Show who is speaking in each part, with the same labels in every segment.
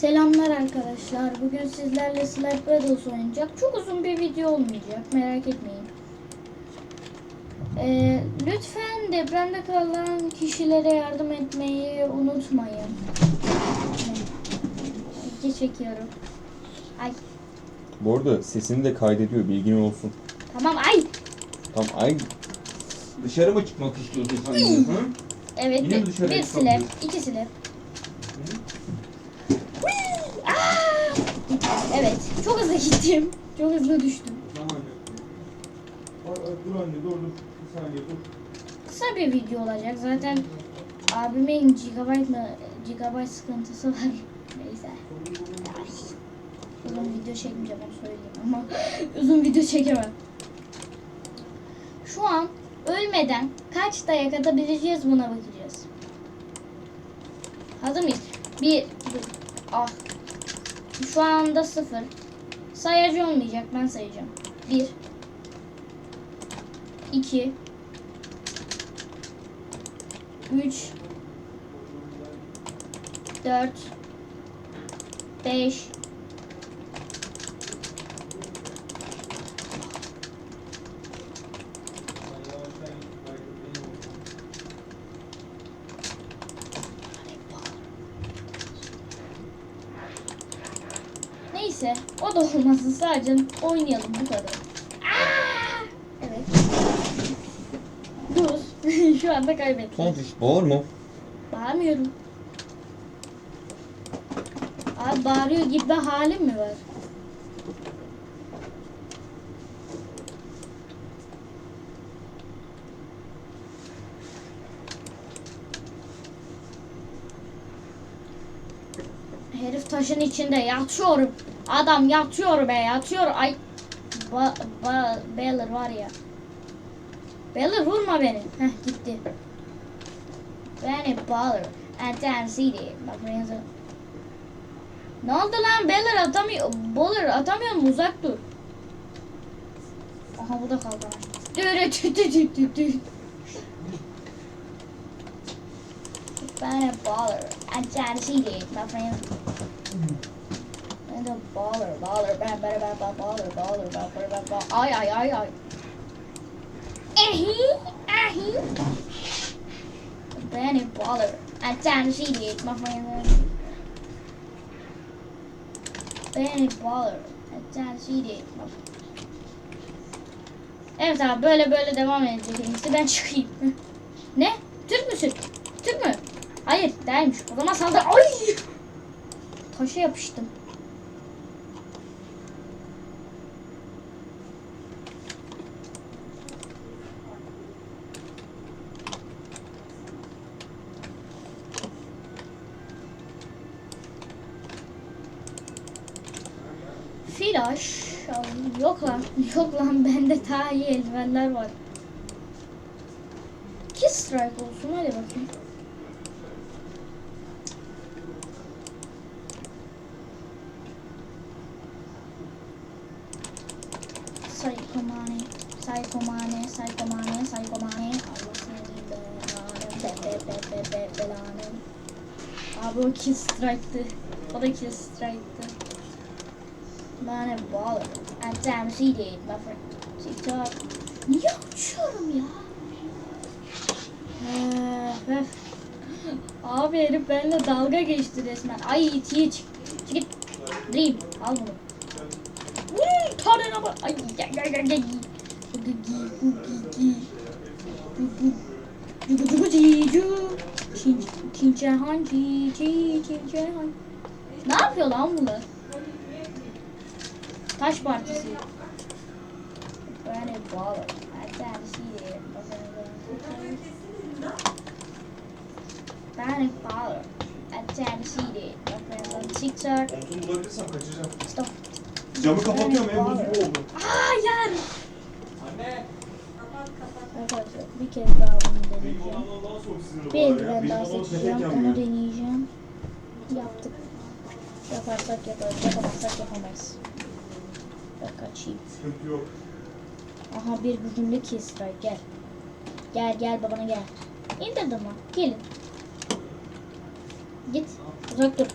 Speaker 1: Selamlar arkadaşlar. Bugün sizlerle Slide Brothers oynayacak. Çok uzun bir video olmayacak. Merak etmeyin. Ee, lütfen depremde kalan kişilere yardım etmeyi unutmayın. Video çekiyorum. Ay
Speaker 2: Bu arada sesini de kaydediyor bilgin olsun.
Speaker 1: tamam ay.
Speaker 2: Tam ay dışarı mı çıkmak istiyorsun sen? Hı?
Speaker 1: Evet
Speaker 2: Yine
Speaker 1: bir, bir slap, iki slap. Aa! Evet çok hızlı gittim. Çok hızlı düştüm.
Speaker 2: Ay, ay, dur anne dur dur. Bir saniye dur.
Speaker 1: Kısa bir video olacak. Zaten abimin gigabyte gigabyte sıkıntısı var. Neyse. Uzun video çekmeyeceğim onu söyleyeyim ama uzun video çekemem. Şu an ölmeden kaç dayak atabileceğiz buna bakacağız. Hazır mıyız? Bir, dur. ah. Şu anda sıfır. Sayacı olmayacak ben sayacağım. Bir. iki, 3 4 5 Neyse o da olmasın sadece oynayalım bu kadar. Aa! Evet. Dur. Şu anda kaybettim.
Speaker 2: Tontiş bağırma.
Speaker 1: Bağırmıyorum. Abi bağırıyor gibi halim mi var? Herif taşın içinde yatıyorum. Adam yatıyor be yatıyor. Ay ba, ba, Baylor var ya. Baylor vurma beni. Heh gitti. Beni. And then CD. Bak buraya. Ne oldu lan? Beller atamıyor. Bowler atamıyor mu? Uzak dur. Aha bu da kaldı. Dürü tü tü tü tü tü. Beni baller. And then CD. Bak buraya yazıyor. Ben de baller, baller, ben ben ben ben baller, baller, ben ben ben ben. Ay ay ay ay. Ehi, ehi. Benny Baller. And then she did, my friend. Benny Baller. And then she did. my- Evet abi böyle böyle devam iyisi ben çıkayım. ne? Türk müsün? Türk mü? Hayır değilmiş. O zaman saldır. Ay! Taşa yapıştım. Ay, Yok lan. Yok lan bende daha iyi eldivenler var. İki strike olsun hadi bakayım. Psychomani, Psychomani, Psychomani, Psychomani. Allah seni belanı, be be be be be. Abi o kill strike'tı. O da kill strike'tı. Bana baller. And damn she did, my friend. TikTok. Niye uçuyorum ya? Öf. Abi herif benimle dalga geçti resmen. Ay itiye çık. Çık git. Dream. Al bunu. Uy, tanrına bak. Ay hangi çi çinçe hangi. Ne yapıyor lan bunlar? Taş partisi. Böyle baller. Hatta bir şey Ben baller. Hatta bir şey Bakın TikTok.
Speaker 2: Montunu bulabilirsem kaçacağım.
Speaker 1: Stop.
Speaker 2: Camı kapatıyorum en bozuk bu oldu.
Speaker 1: Hayır.
Speaker 2: Anne.
Speaker 1: Arkadaşlar bir kez daha bunu deneyeceğim. Bir
Speaker 2: ya.
Speaker 1: eldiven daha seçeceğim. Onu deneyeceğim. Yaptık. Yaparsak yaparız. Yapamazsak yapamayız. Ben kaçayım.
Speaker 2: Sıkıntı yok.
Speaker 1: Aha bir kill strike gel. Gel gel babana gel. İndirdim lan. Gelin. Git. Uzak dur.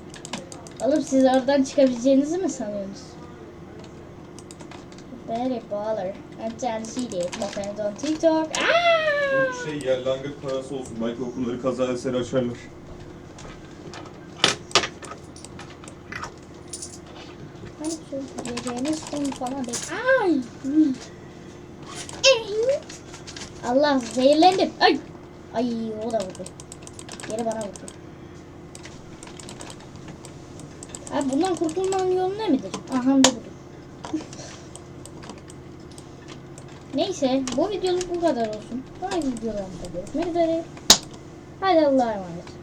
Speaker 1: Oğlum siz oradan çıkabileceğinizi mi sanıyorsunuz? Very baller. I'm see this. My friends on TikTok. Ah!
Speaker 3: Bu şey yer langırt parası olsun. Belki okulları kaza eseri açarlar.
Speaker 1: Hani söyleyeceğiniz konu falan değil. Ay! Allah zehirlendim. Ay! Ay o da vurdu. Geri bana vurdu. Abi bundan kurtulmanın yolu ne midir? Aha da budur. Neyse bu videoluk bu kadar olsun. Sonraki videolarımda görüşmek üzere. Hadi Allah'a emanet.